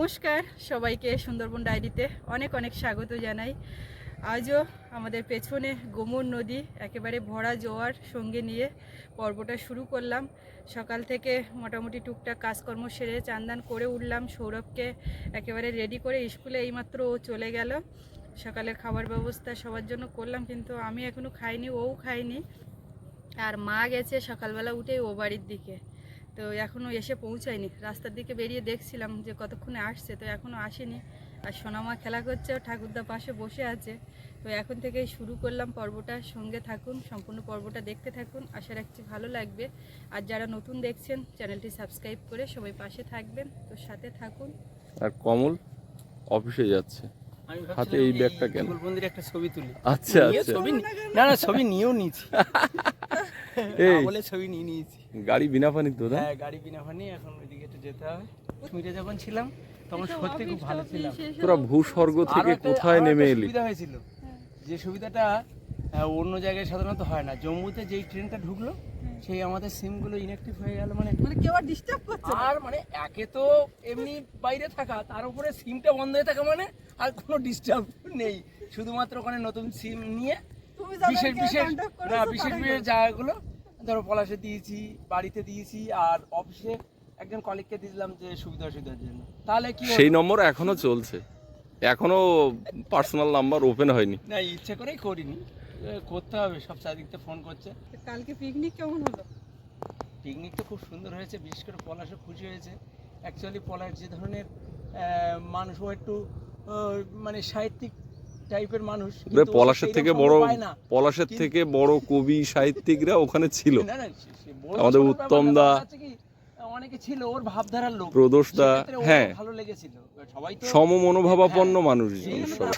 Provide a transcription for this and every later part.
নমস্কার সবাইকে সুন্দরবন ডায়েরিতে অনেক অনেক স্বাগত জানাই। আজও আমাদের পেছনে গোমর নদী, একেবারে ভরা জোয়ার সঙ্গে নিয়ে পর্বটা শুরু করলাম। সকাল থেকে মোটামুটি টুকটাক কাজকর্ম সেরে চান্দান করে উঠলাম। সৌরভকে একেবারে রেডি করে স্কুলে এইমাত্র ও চলে গেল। সকালের খাবার ব্যবস্থা সবার জন্য করলাম, কিন্তু আমি এখনও খাইনি, ও খাইনি আর মা গেছে সকালবেলা উঠেই ও বাড়ির দিকে। তো এখনও এসে পৌঁছায়নি। রাস্তার দিকে বেরিয়ে দেখছিলাম যে কতক্ষণে আসছে তো এখনও আসেনি। আর সোনামা খেলা করছে ও ঠাকুরদা পাশে বসে আছে। তো এখন থেকেই শুরু করলাম পর্বটা। সঙ্গে থাকুন সম্পূর্ণ পর্বটা দেখতে থাকুন। আশা রাখছি ভালো লাগবে। আর যারা নতুন দেখছেন চ্যানেলটি সাবস্ক্রাইব করে সবাই পাশে থাকবেন। তো সাথে থাকুন। আর কমল অফিসে যাচ্ছে। আমি হাতে এই ব্যাগটা কেন? একটা ছবি তুলি। আচ্ছা আচ্ছা। ছবি না না ছবি নিয়েও নিয়েছি। এই বলে ছবি নিয়ে নিয়েছি। গাড়ি বিনা পানি তো হ্যাঁ গাড়ি কিনা হয়নি এখন ওইদিকে একটু যেতে হবে। সুইটে যখন ছিলাম তখন সত্যি খুব ভালো ছিলাম। তোরা ভূস্বর্গ থেকে কোথায় নেমে এলি? সুবিধা হয়েছিল। যে সুবিধাটা অন্য জায়গায় সাধারণত হয় না। জম্মুতে যেই ট্রেনটা ঢুকলো সেই আমাদের সিমগুলো ইনঅ্যাক্টিভ হয়ে গেল মানে মানে কেউ আর ডিস্টার্ব করছে আর মানে একে তো এমনি বাইরে থাকা তার উপরে সিমটা বন্ধ হয়ে থাকা মানে আর কোনো ডিস্টার্ব নেই। শুধুমাত্র ওখানে নতুন সিম নিয়ে বিশেষ বিশেষ না বিশেষ বিশেষ জায়গাগুলো ধরো পলাশে দিয়েছি বাড়িতে দিয়েছি আর অফিসে একজন কলিগকে দিয়েছিলাম যে সুবিধা অসুবিধার জন্য। তাহলে কি সেই নম্বর এখনও চলছে। এখনও পার্সোনাল নাম্বার ওপেন হয়নি। না ইচ্ছে করেই করিনি। করতে হবে সব চারিদিকতে ফোন করছে। কালকে পিকনিক কেমন হলো? পিকনিক তো খুব সুন্দর হয়েছে বিশেষ করে পলাশও খুশি হয়েছে। অ্যাকচুয়ালি পলাশ যে ধরনের আহ, মানুষ ও একটু মানে সাহিত্যিক টাইপের মানুষ পলাশের থেকে বড় পলাশের থেকে বড় কবি সাহিত্যিকরা ওখানে ছিল। আমাদের উত্তম দা, অনেকে ছিল ওর ভাবধারার লোক। প্রদোষ দা, হ্যাঁ। ভালো লেগেছিল। সবাই সম মনোভাবাপন্ন হ্যাঁ, মানুষ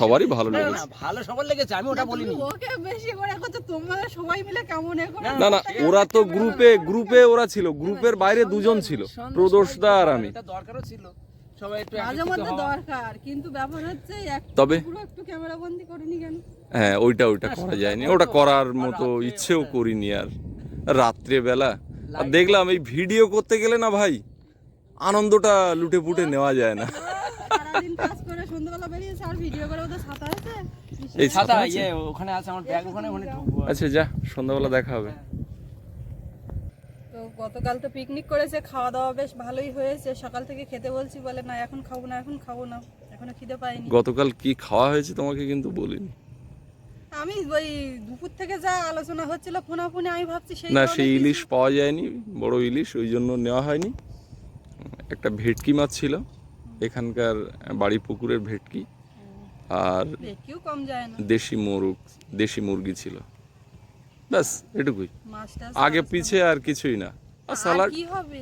সবারই ভালো লেগেছে। ভালো সবার লেগেছে আমি ওটা বলিনি। ওকে বেশি করে করছ তোমরা সবাই মিলে কেমন এ করে না, না ওরা তো গ্রুপে গ্রুপে ওরা ছিল গ্রুপের বাইরে দুজন ছিল সন্দেশ প্রদোষ দা আর আমি। এটা দরকারও ছিল। সবাই একটু মাঝে মধ্যে দরকার কিন্তু ব্যাপার হচ্ছে তবে- পুরো একটু ক্যামেরা বন্দি করিনি কেন? হ্যাঁ ওইটা ওইটা করা যায়নি। ওটা করার মতো ইচ্ছেও করিনি আর। রাত্রে বেলা আর দেখলাম এই ভিডিও করতে গেলে না ভাই আনন্দটা লুটে পুটে নেওয়া যায় না। এই ছাতা? ইয়ে ওখানে আছে আমার ব্যাগ ওখানে ওখানে আচ্ছা যা সন্ধ্যাবেলা দেখা হবে। তো গতকাল তো পিকনিক করেছে খাওয়া দাওয়া বেশ ভালোই হয়েছে। সকাল থেকে খেতে বলছি বলে না এখন খাব না এখন খাব না। এখনও খিদে পাইনি। গতকাল কি খাওয়া হয়েছে তোমাকে কিন্তু বলিনি। আমি ওই দুপুর থেকে যা আলোচনা হচ্ছিল ফোনা ফোনে আমি ভাবছি সেই না সেই ইলিশ পাওয়া যায়নি বড় ইলিশ ওই জন্য নেওয়া হয়নি। একটা ভেটকি মাছ ছিল এখানকার বাড়ি পুকুরের ভেটকি আর ভেটকিও কম যায় না। দেশি মুরগ দেশি মুরগি ছিল। ব্যাস এটুকুই। আগে পিছে আর কিছুই না। আর করবে?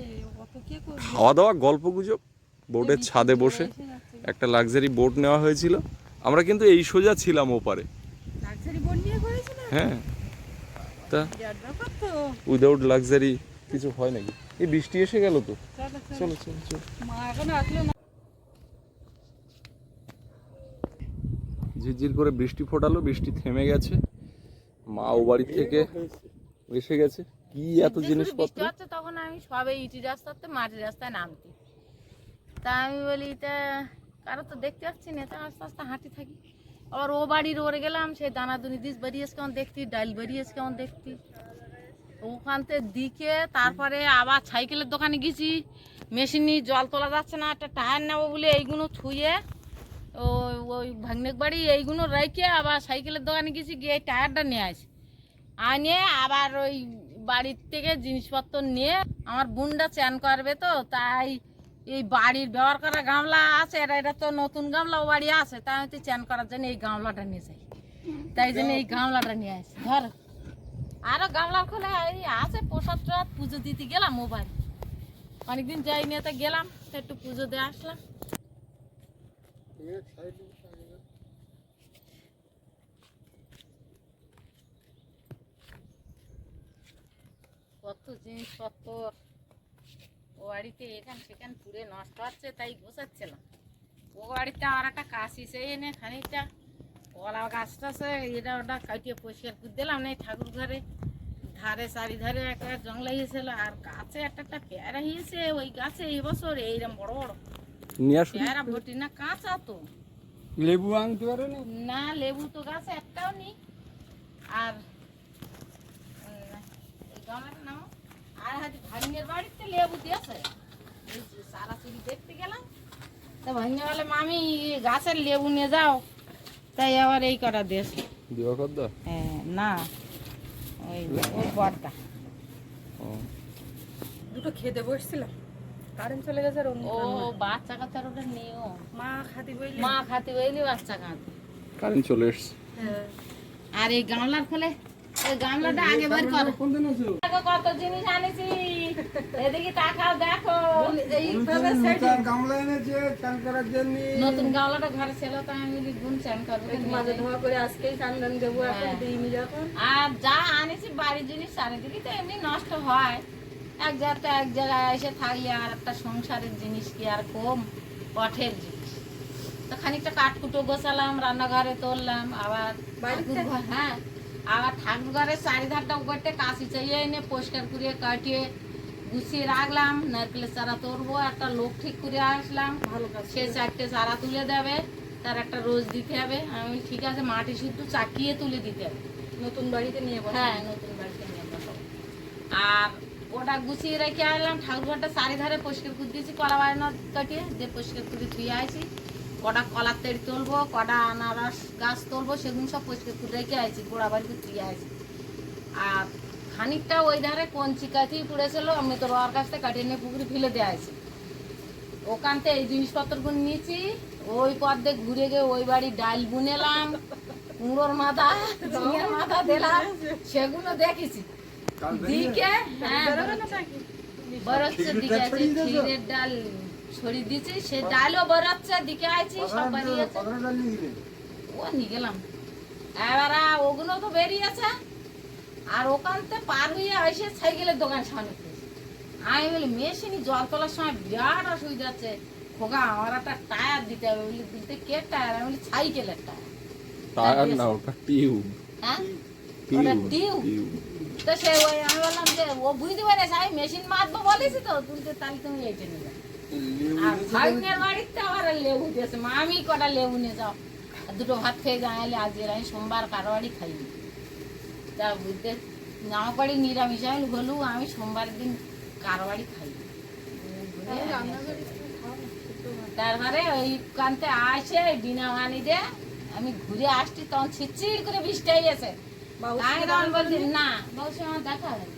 খাওয়া দাওয়া গল্প গুজব বোটের ছাদে বসে একটা লাক্সারি বোট নেওয়া হয়েছিল। আমরা কিন্তু এই সোজা ছিলাম ওপারে। হ্যাঁ। তা উইদাউট লাক্সারি কিছু হয় নাকি? এই বৃষ্টি এসে গেল তো। চলো, চলো। চলো ঝিরঝির করে বৃষ্টি ফোটালো বৃষ্টি থেমে গেছে। মা ও বাড়ি থেকে এসে গেছে। কি এত জিনিসপত্র? হচ্ছে তখন আমি সবে ইটি রাস্তাতে মাটির রাস্তায় নামতি। তা আমি বলি তা কারও তো দেখতে পাচ্ছি না তা আস্তে আস্তে হাঁটি থাকি। আবার ও বাড়ির ওরে গেলাম সেই দানাদুনি দিস বেরিয়েছে কেমন দেখতি ডাল বেরিয়েছে কেমন দেখতি। ওখানতে দিকে তারপরে আবার সাইকেলের দোকানে গেছি। মেশিনে জল তোলা যাচ্ছে না একটা টায়ার নেব বলে এইগুলো থুয়ে ওই ওই ভাগ্নেক বাড়ি এইগুলো রেখে আবার সাইকেলের দোকানে গেছি, গিয়ে টায়ারটা নিয়ে আসি আনে আবার ওই বাড়ির থেকে জিনিসপত্র নিয়ে আমার বোনটা চান করবে তো, তাই এই বাড়ির ব্যবহার করা গামলা আছে এটা এটা তো নতুন গামলা, ও বাড়ি আছে, তাই আমি চান করার জন্য এই গামলাটা নিয়ে যাই। তাই জন্য এই গামলাটা নিয়ে আসি ধর, আরও গামলা খোলা এই আছে, প্রসাদ টসাদ পুজো দিতে গেলাম ও বাড়ি। অনেকদিন যাই নিয়ে তো গেলাম একটু পুজো দিয়ে আসলাম। কত জিনিসপত্র ও বাড়িতে এখান সেখান পুড়ে নষ্ট হচ্ছে, তাই গোছাচ্ছিলাম। ও বাড়িতে আমার একটা কাশি, সেই এনে খানিকটা কলা গাছ টাছে এটা ওটা কাটিয়ে পরিষ্কার করে দিলাম না ঠাকুর ঘরে। ধারে, চারিধারে একটা জঙ্গলা হয়েছিল আর গাছে একটা একটা পেয়ারা হয়েছে, ওই গাছে এই বছর এইরকম বড় বড় নিয়ে আসুন পেয়ারা ভর্তি না কাঁচা তো। লেবু আনতে পারে না? না লেবু তো গাছে একটাও নেই। আর গামলাটার নাম আর হয়তো ভাগ্নের বাড়িতে লেবু দিয়েছে। এই যে সারাসুরি দেখতে গেলাম। তা ভাগ্নে বলে মামি গাছের লেবু নিয়ে যাও। তাই আবার এই কটা দিয়েছে। দিবাকর দা হ্যাঁ না ওই ওর বরটা। ও। দুটো খেতে বসছিলাম কারেন্ট চলে গেছে আর ও বাচ্চা কাচ্চার ওটা নিও মা খাতি বইলে। মা খাতে বইলি বাচ্চা খাতে। কারেন্ট চলে এসছে। হ্যাঁ। আর এই গামলার ফলে ওই গামলাটা আগে বের কর। কোন দিন আছো কত জিনিস আনেছি। এদিকে তাকাও দেখো। এইভাবে সেট গামলা এনেছে চান করার জন্য। নতুন গামলাটা ঘরে ছিল তো আমি গুণ চান করব মাঝে ধোয়া করে আজকেই চান্দন দেবো এখন হ্যাঁ। দিইনি যখন। আর যা আনেছি বাড়ির জিনিস চারিদিকে তো এমনি নষ্ট হয়। এক জায়গাতে এক জায়গায় এসে থাকলে আর একটা সংসারের জিনিস কি আর কম? পথের জিনিস। তো খানিকটা কাঠকুটো গোছালাম রান্নাঘরে তুললাম আবার? হ্যাঁ আবার ঠাকুর ঘরের চারিধারটা উপরতে কাশি চাইয়ে এনে পরিষ্কার করে কাটিয়ে গুছিয়ে রাখলাম নারকেলের চারা তুলবো একটা লোক ঠিক করে আসলাম। ভালো কাজ সে চারটে চারা তুলে দেবে তার একটা রোজ দিতে হবে। আমি ঠিক আছে মাটি শুদ্ধ চাকিয়ে তুলে দিতে হবে। নতুন বাড়িতে নিয়ে হ্যাঁ নতুন বাড়িতে নিয়ে বসাবো। আর ওটা গুছিয়ে রেখে আসলাম ঠাকুরঘরটা চারিধারে পরিষ্কার করে দিয়েছি, কলা বানানো কাটিয়ে দিয়ে পরিষ্কার করে ধুয়ে আসি কটা কলার তেড়ি তুলবো, কটা আনারস গাছ তুলবো, সেগুলো সব পরিষ্কার করে রেখে আসি গোড়া বাড়িতে ধুয়ে আসি আর খানিকটা ওই ধারে কঞ্চি কাঠি পড়েছিল, আমি তো রোয়ার কাছ থেকে কাটিয়ে নিয়ে পুকুরে ফেলে দেওয়া আসি ওখান থেকে এই জিনিসপত্রগুলো নিয়েছি, ওই পথ দিয়ে ঘুরে গিয়ে ওই বাড়ি ডাল বুনেলাম, কুমড়োর মাথা মাথা দিলাম, সেগুলো দেখেছি। দিকে হ্যাঁ বরচ্ছে দিকে আছে ক্ষীরের ডাল ছড়িয়ে দিয়েছি সে ডালও বরচ্ছে দিকে আইছি সব বেরিয়েছে ও নিয়ে গেলাম। এবার ওগুলো তো বেরিয়েছে আর ওখান থেকে পার হয়ে এসে সাইকেলের দোকান সামনে আমি বলি মেশিনি জল তোলার সময় বিরাট অসুবিধা আছে খোকা আমার একটা টায়ার দিতে হবে। বলি দিতে কে টায়ার? আমি বলি সাইকেলের টায়ার। টায়ার না ওটা টিউব। হ্যাঁ? টিউব। টিউব। তো সে ওই আমি বললাম যে ও বুঝতে পেরেছে আমি মেশিন মারবো বলেছি তো তুলতে তাহলে তুমি এইটা নিয়ে আর ভাগ্নের বাড়িতে আবার লেবু দিয়েছে। মা আমি কটা লেবু নিয়ে যাও। দুটো ভাত খেয়ে আজকে আমি সোমবার কারও বাড়ি খাইনি। তা বুঝতে জামা পাড়ি নিরামিষ। আমি হলু আমি সোমবার দিন কারও বাড়ি খাই তারপরে ওই কানতে আসে বিনা মানি দিয়ে আমি ঘুরে আসছি তখন ছিটছিট করে বৃষ্টি হয়ে গেছে না বলছি আমার দেখা হয়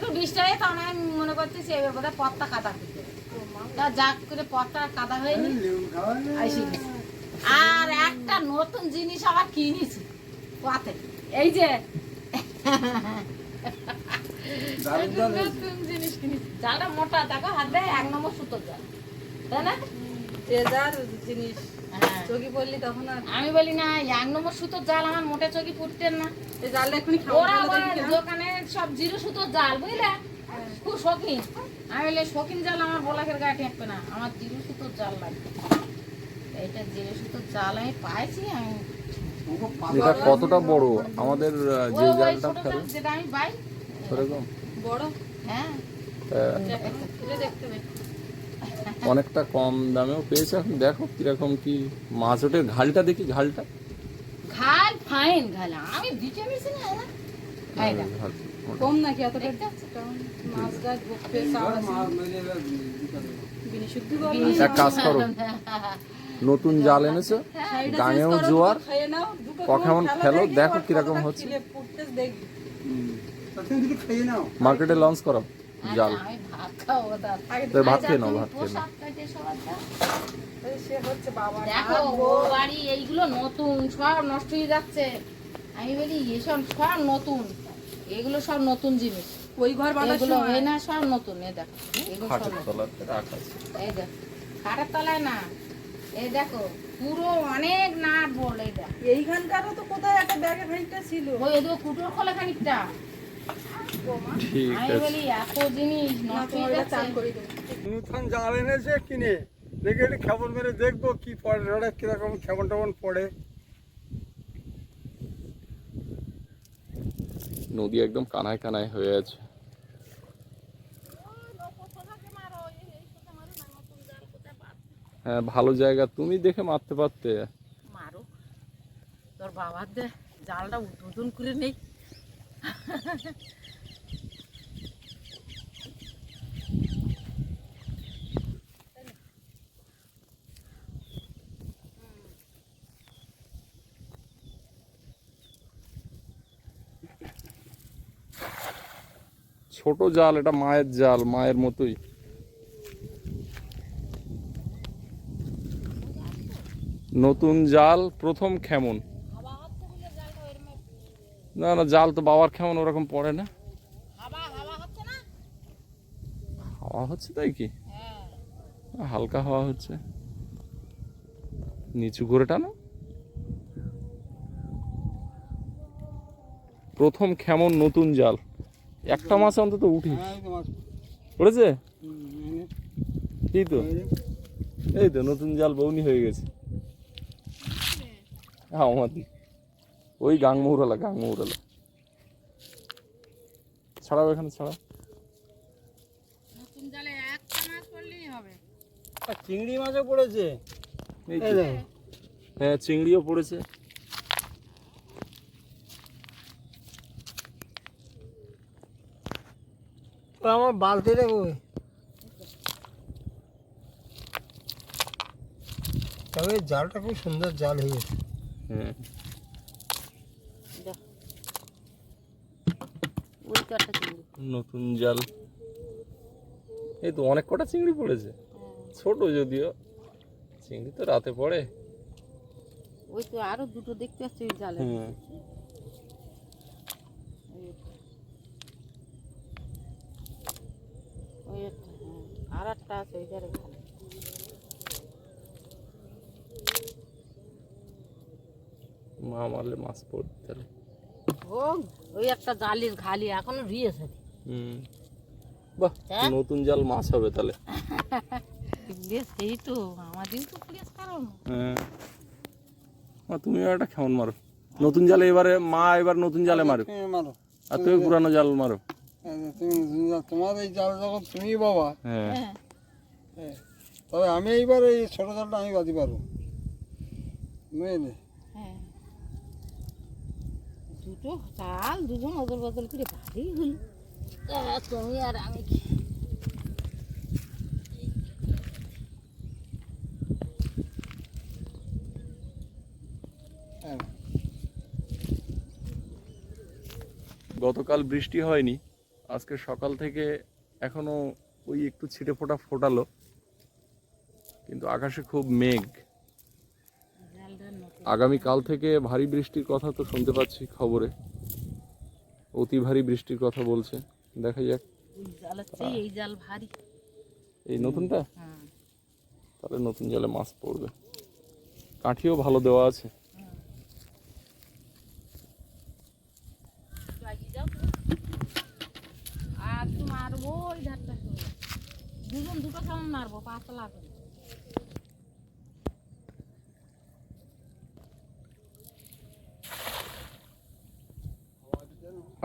করে বৃষ্টি হয়ে তখন আমি মনে করতেছি এবার বোধহয় পত্তা কাদা দিতে তা যাক করে পত্তা কাদা হয়নি। আর একটা নতুন জিনিস আবার কিনেছি পথে এই যে। নতুন জিনিস কিনেছি। জালটা মোটা দেখো হাত দেয় এক নম্বর সুতোর জাল। তাই না? জিনিস। হ্যাঁ। চোখে পড়লি তখন আমি বলি না এক নম্বর সুতোর জাল আমার মোটে চোখে ফুটতেন না। এই জালটা এক্ষুনি ওরা না। দোকানে সব জিরো সুতোর জাল বুঝলে? খুব শৌখিন। আমি বলি শৌখিন জাল আমার বলাকের গায়ে ঠেকবে না আমার জিরো সুতোর জাল লাগবে। এইটা জিরো সুতোর জাল আমি পাইছি আমি এটা কতটা বড়? আমাদের যে জালটা ফেলে যেটা আমি পাই সেরকম? বড়? হ্যাঁ। আহ, দেখতে অনেকটা কম দামেও পেয়েছে। এখন দেখো কীরকম কি মাছ ওঠে। ঘালটা দেখি ঘালটা। ঘাল ফাইন ঘাল। আমি দিতে মিশি না ওটা। কম নাকি মাছ গাছ বকতে মাছ মেরে। বিনি শুদ্ধ এক কাজ করো। নতুন জাল এনেছো? গাঙেও জোয়ার। নাও দুটো কখন খেলো দেখো কীরকম হচ্ছে। মার্কেটে লঞ্চ করো জাল। তার আগে তো ভাত আচ্ছা, খেয়ে নাও ভাত খেয়ে নাও। পোশাক কাটে সবার দাও। এই সে হচ্ছে বাবা দেখো বাড়ি এইগুলো নতুন সব নষ্ট হয়ে যাচ্ছে। আমি বলি এসব সব নতুন। এগুলো সব নতুন জিনিস। ওই ঘর এগুলো সময়? না সব নতুন এই দেখো। এগুলো সব। এই দেখো খাটের তলায় না এই দেখো পুরো অনেক নাট বল এই দেখো এইখানকারও তো কোথায় একটা ব্যাগে খানিকটা ছিল। ওই এদিকে কুটোর খোলা খানিকটা। ঠিক আছে। হয়ে নতুন জাল এনেছে কিনে দেখে একটু খেবন মেরে দেখব কি পড়ে ওটা কীরকম পড়ে। নদী একদম কানায় কানায় হয়ে আছে। হ্যাঁ ভালো জায়গা। তুমি দেখে মারতে পারতে। তোর বাবার দে জালটা উদ্বোধন করে নেই। ছোট জাল, এটা মায়ের জাল, মায়ের মতোই। নতুন জাল, প্রথম খেমন। না না, জাল তো বাবার খেমন, ওরকম পড়ে না। হাওয়া হচ্ছে তাই কি? হালকা হাওয়া হচ্ছে। নিচু করে টানো। প্রথম খেমন, নতুন জাল। একটা মাছ অন্তত উঠিস হ্যাঁ, এই তো পড়েছে এই তো। এই তো নতুন জাল বৌনি হয়ে গেছে। হ্যাঁ আমাদি ওই গাংমৌরালা গাংমৌরালা ছাড়াও এখানে ছাড়াও। নতুন জালে একটা মাছ পড়লেই হবে। আর চিংড়ি মাছও পড়েছে। এই এই তো। হ্যাঁ চিংড়িও পড়েছে। আমার বালতি দেখো তবে জালটা খুব সুন্দর জাল হয়ে গেছে। হ্যাঁ। ওই তো একটা নতুন জাল। এই তো অনেক কটা চিংড়ি পড়েছে। ছোট যদিও। চিংড়ি তো রাতে পড়ে। ওই তো আরও দুটো দেখতে পাচ্ছি জালে হুম। ওই একটা। ওই হ্যাঁ। আর একটা আছে ওই ধারে। মা মারলে মাছ পড়বে তাহলে। ও ওই একটা জালির খালি এখনও রিয়েছে হুম। বাহ হ্যাঁ? নতুন জাল মাছ হবে তাহলে। সেই তো আমাদের তো পুলিশ কারণ হ্যাঁ। মা তুমিও একটা খেমন মারো। নতুন জালে এবারে মা এবার নতুন জালে মারো। মারো। আর তুমি পুরানো জাল মারো। তুমি তোমার এই জাল যখন তুমি বাবা হ্যাঁ। হ্যাঁ। হ্যাঁ, তবে আমি এইবার এই ছোটো জালটা আমি বাঁধি পারব। বুঝলে? হ্যাঁ। দুটো চাল দুজন অদল বদল করে ভালোই হলো। তা তুমি আর আমি হ্যাঁ। গতকাল বৃষ্টি হয়নি? আজকে সকাল থেকে এখনও ওই একটু ছিটে ফোটা ফোটালো কিন্তু আকাশে খুব মেঘ। আগামীকাল থেকে ভারী বৃষ্টির কথা তো শুনতে পাচ্ছি খবরে। অতি ভারী বৃষ্টির কথা বলছে। দেখা যাক। এই জাল ভারী। এই নতুনটা? হ্যাঁ। তাহলে নতুন জালে মাছ পড়বে। কাঠিও ভালো দেওয়া আছে লাগিয়ে যাও তো। আর তো মারবো ওই ধারটা করে। দুজন দুটো কেমন পাতলা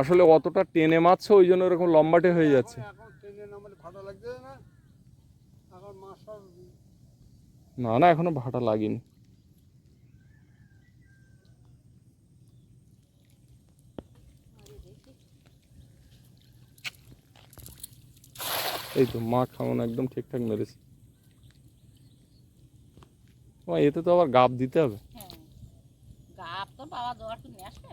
আসলে অতটা টেনে মারছে ওই জন্য এরকম লম্বাটে হয়ে যাচ্ছে। মাছ না না এখনও ভাটা লাগেনি। এই তো মা খাওয়ান একদম ঠিকঠাক মেরেছে। ও এতে তো আবার গাব দিতে হবে। হ্যাঁ গাপ তো বাবা দেওয়ার নিয়ে আসবে।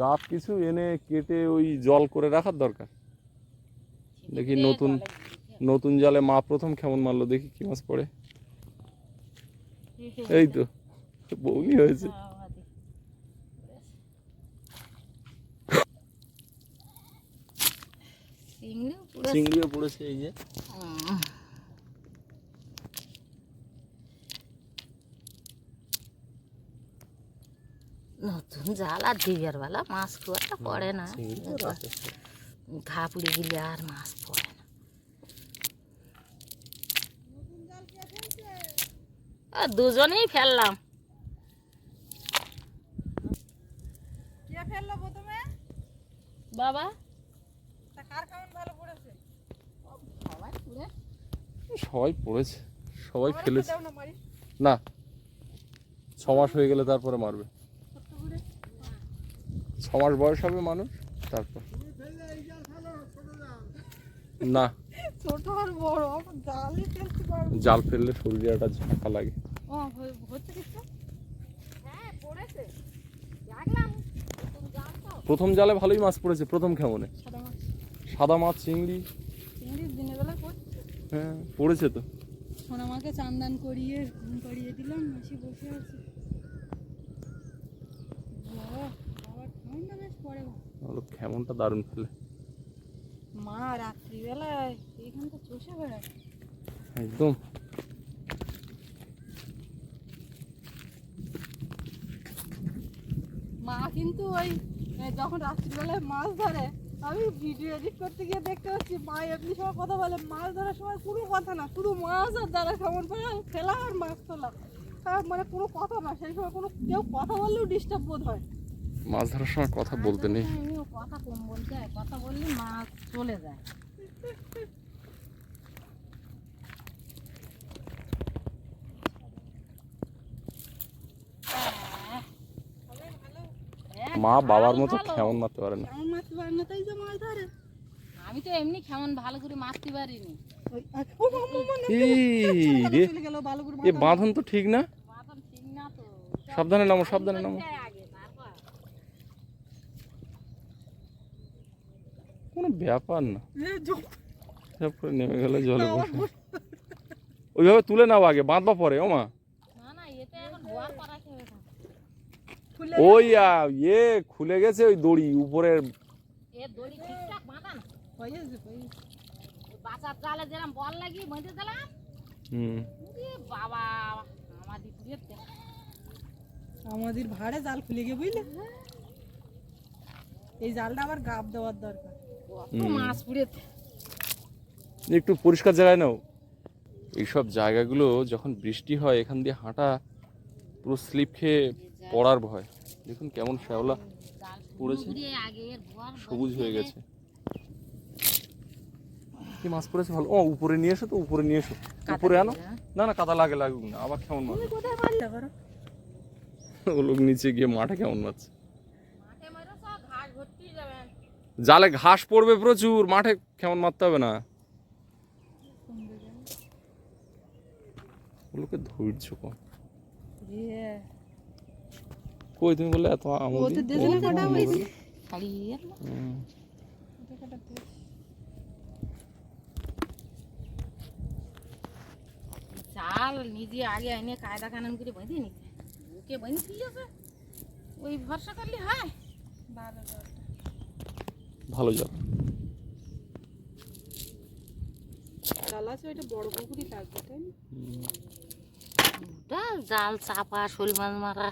গাব কিছু এনে কেটে ওই জল করে রাখার দরকার। দেখি নতুন নতুন জালে মা প্রথম কেমন মারলো দেখি কি মাছ পড়ে। এই তো বৌনি হয়েছে। চিংড়িও চিংড়িও পড়েছে। এই যে। নতুন জাল আর দিবের বেলা মাছ খুব একটা পড়ে না। ঘা পুড়ে গেলে আর মাছ পড়ে না। আর দুজনেই ফেললাম। কে বাবা? তা কার কেমন ভালো পড়েছে? সবাই পড়েছে সবাই ফেলেছে। না, ছ মাস হয়ে গেলে তারপরে মারবে। মাস বয়স হবে মানুষ তারপর। না। ছোট আর বড় জালে ফেলতে পারব। জাল ফেললে শরীরে একটা ঝাঁকা লাগে। ও হচ্ছে কিছু হ্যাঁ পড়েছে। প্রথম জালে ভালোই মাছ পড়েছে প্রথম কেমনে? সাদা মাছ। চিংড়ি। চিংড়ি দিনের বেলা হ্যাঁ পড়েছে তো। সোনামাকে চান্দান করিয়ে ঘুম পাড়িয়ে দিলাম বসে আছে বাবা বাবা ভালো কেমনটা দারুণ ফেলে মা রাত্রিবেলায় এইখানটা চষে বেড়ায়। একদম। মা কিন্তু ওই যখন রাত্রিবেলায় মাছ ধরে আমি ভিডিও এডিট করতে গিয়ে দেখতে পাচ্ছি মা এমনি সময় কথা বলে মাছ ধরার সময় কোনো কথা না শুধু মাছ আর যারা কেমন করে ফেলা আর মাছ তোলা। মানে কোনো কথা না সেই সময় কোনো কেউ কথা বললেও ডিস্টার্ব বোধ হয়। মাছ ধরার সময় কথা বলতে নেই। কথা কম বলতে হয় কথা বললে মাছ চলে যায়। হ্যাঁ, মা বাবার মতো। কেমন মারতে পারে না। আমি তো এমনি কেমন ভালো করে মারতে পারিনি। এ বাঁধন তো ঠিক না? বাদাম না তো। সাবধানে নামো সাবধানে নামো যায় আগে তারপর কোনো ব্যাপার না। তারপরে নেমে গেলে জলে বসে। ওইভাবে তুলে নাও আগে বাঁধবা পরে ও মা ওই ইয়ে খুলে গেছে ওই দড়ি উপরের আমাদের ভাড়ে জাল খুলে গিয়ে বুঝলে? এই জালটা আবার গাব দেওয়ার দরকার। মাছ একটু পরিষ্কার জায়গায় নাও। এইসব জায়গাগুলো যখন বৃষ্টি হয় এখান দিয়ে হাঁটা পুরো স্লিপ খেয়ে পড়ার ভয়। দেখুন কেমন শ্যাওলা পুড়েছে? সবুজ হয়ে গেছে। কি মাছ পড়েছে? ভালো। ও উপরে নিয়ে এসো তো উপরে নিয়ে এসো। উপরে আনো। না না কাদা লাগে লাগুক না। আবার কেমন মাছ? ও লোক নিচে গিয়ে মাঠে কেমন মাছ মাঠে মারো সব ঘাস ভর্তি যাবেন জালে ঘাস পড়বে প্রচুর মাঠে কেমন মারতে হবে না? ওগুলোকে ধৈর্য কম কই তুমি বললে এত জাল নিজে আগে এনে কায়দা কানুন করে বেঁধে নিতে ওকে বেঁধে ওই ভরসা করলে হয়। ভালো না? ওটা জাল চাপা শোল মাছ মারা।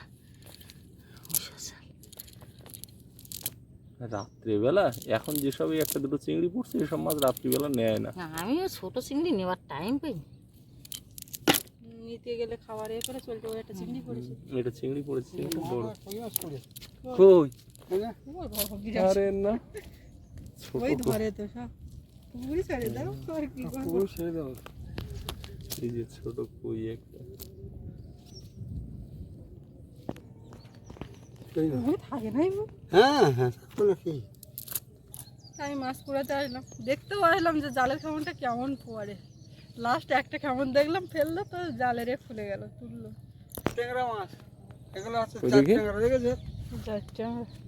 রাত্রিবেলা? এখন যেসব একটা দুটো চিংড়ি পড়ছে এসব মাছ রাত্রিবেলা নেয় না। আমিও ছোট চিংড়ি নেওয়ার টাইম পাই নিতে গেলে খাবার এ করে চলতে ওই একটা চিংড়ি পড়েছে। এটা চিংড়ি পড়েছে চিংড়ি বড়। কই। আরে না। ওই তো। ধরে তো সব পুকুরি ছেড়ে দাও আর কি করব? পুরো ছেড়ে দাও। এই যে ছোট কই একটা। এই না। পুকুরে থাকে নাই হ্যাঁ হ্যাঁ কি আমি মাছ কুড়াতে আসলাম। দেখতেও আসলাম যে জালের খামনটা কেমন পড়ে। লাস্ট একটা খামন দেখলাম ফেলল তো জালের খুলে গেল তুললো। ট্যাংরা মাছ। এগুলো আছে চার। ট্যাংরা দেখেছ?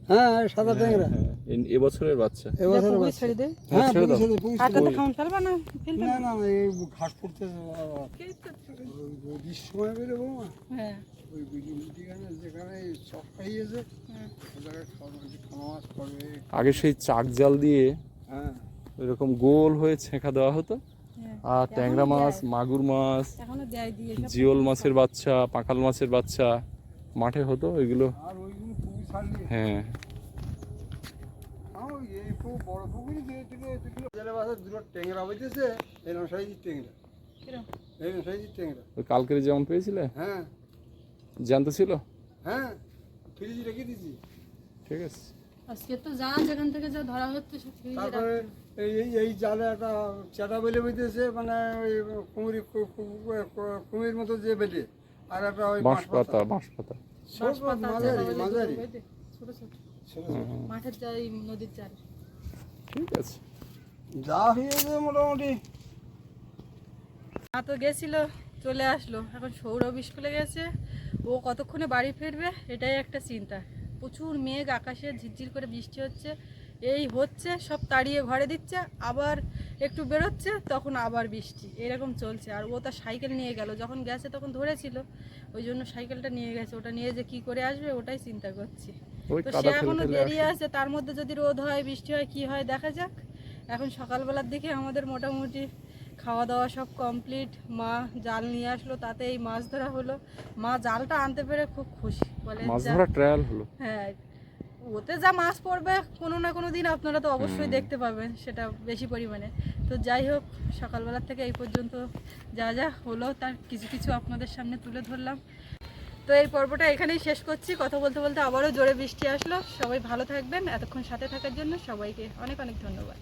হ্যাঁ সাদা ট্যাংরা। হ্যাঁ, এ- এবছরের বাচ্চা। ছেড়ে দে। হ্যাঁ ছেড়ে দাও। ফেলবা না ফেলবে না না এই ঘাস পড়তে। ওই সময় বেরোবো না হ্যাঁ। ওই যেখানে চক খাইয়েছে হ্যাঁ। ওই আগে সেই চাক জাল দিয়ে হ্যাঁ। এরকম গোল হয়ে ছেঁকা দেওয়া হতো। হ্যাঁ। আর ট্যাংরা মাছ মাগুর মাছ এখনও দেয় দিয়ে সব জিওল মাছের বাচ্চা পাঁকাল মাছের বাচ্চা মাঠে হতো ওইগুলো। আর ছাড়লে হ্যাঁ। এই বড় দুটো জেলে বাসে দুটো ট্যাংরা হইতেছে এরকম সাইজের এরকম সাইজের ট্যাংরা। ওই কালকের যেমন পেয়েছিলে? হ্যাঁ। জ্যান্ত ছিল? হ্যাঁ ফ্রিজে রেখে দিয়েছি। ঠিক আছে। আজকে তো যা যেখান থেকে যা ধরা হচ্ছে সব ফ্রিজে তারপরে এই এই এই জালে একটা চেটা বেলে বেঁধেছে মানে ওই কুমির মতো যে বেলে। আর একটা ওই বাঁশ পাতা বাঁশ পাতা মাঠের জাল নদীর জাল ঠিক আছে। যা হয়েছে মোটামুটি। মা তো গেছিল চলে আসলো। এখন সৌরভ স্কুলে গেছে। ও কতক্ষণে বাড়ি ফিরবে এটাই একটা চিন্তা। প্রচুর মেঘ আকাশে ঝিরঝির করে বৃষ্টি হচ্ছে। এই হচ্ছে সব তাড়িয়ে ঘরে দিচ্ছে আবার একটু বেরোচ্ছে তখন আবার বৃষ্টি। এরকম চলছে। আর ও তার সাইকেল নিয়ে গেল যখন গেছে তখন ধরেছিল ওই জন্য সাইকেলটা নিয়ে গেছে। ওটা নিয়ে যে কি করে আসবে ওটাই চিন্তা করছি। তো সে এখনও দেরি আছে তার মধ্যে যদি রোদ হয় বৃষ্টি হয় কি হয় দেখা যাক। এখন সকালবেলার দিকে আমাদের মোটামুটি খাওয়া দাওয়া সব কমপ্লিট। মা জাল নিয়ে আসলো তাতে এই মাছ ধরা হলো। মা জালটা আনতে পেরে খুব খুশি। বলে মাছ যা- ধরা ট্রায়াল হলো। হ্যাঁ ওতে যা মাছ পড়বে কোনো না কোনো দিন আপনারা তো অবশ্যই দেখতে পাবেন সেটা বেশি পরিমাণে। তো যাই হোক সকালবেলার থেকে এই পর্যন্ত যা যা হলো তার কিছু কিছু আপনাদের সামনে তুলে ধরলাম। তো এই পর্বটা এখানেই শেষ করছি। কথা বলতে বলতে আবারও জোরে বৃষ্টি আসলো। সবাই ভালো থাকবেন। এতক্ষণ সাথে থাকার জন্য সবাইকে অনেক অনেক ধন্যবাদ।